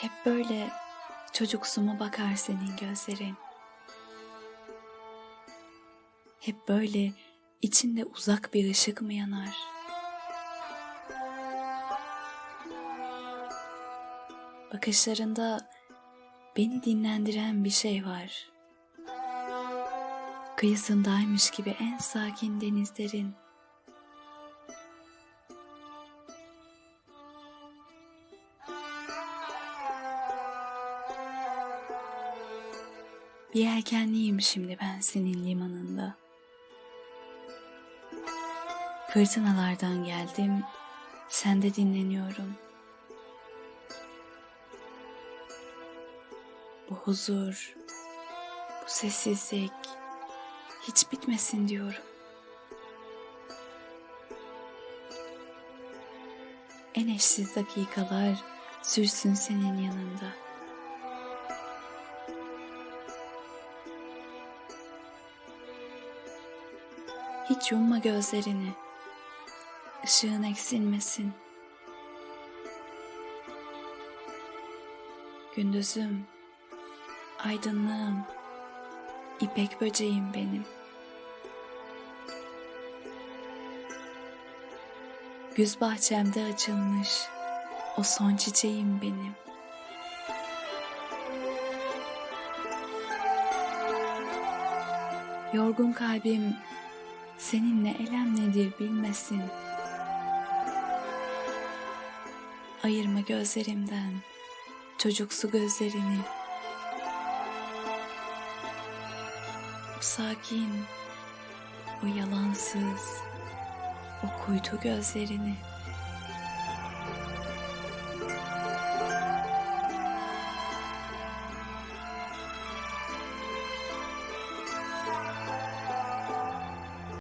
Hep böyle çocuksu mu bakar senin gözlerin? Hep böyle içinde uzak bir ışık mı yanar? Bakışlarında beni dinlendiren bir şey var. Kıyısındaymış gibi en sakin denizlerin. Bir yelkenliyim şimdi ben senin limanında. Fırtınalardan geldim, sende dinleniyorum. Bu huzur, bu sessizlik hiç bitmesin diyorum. En eşsiz dakikalar sürsün senin yanında. Hiç yumma gözlerini. Işığın eksilmesin. Gündüzüm, aydınlığım, ipek böceğim benim. Güz bahçemde açılmış o son çiçeğim benim. Yorgun kalbim seninle elem nedir bilmesin. Ayırma gözlerimden çocuksu gözlerini. O sakin, o yalansız, o kuytu gözlerini.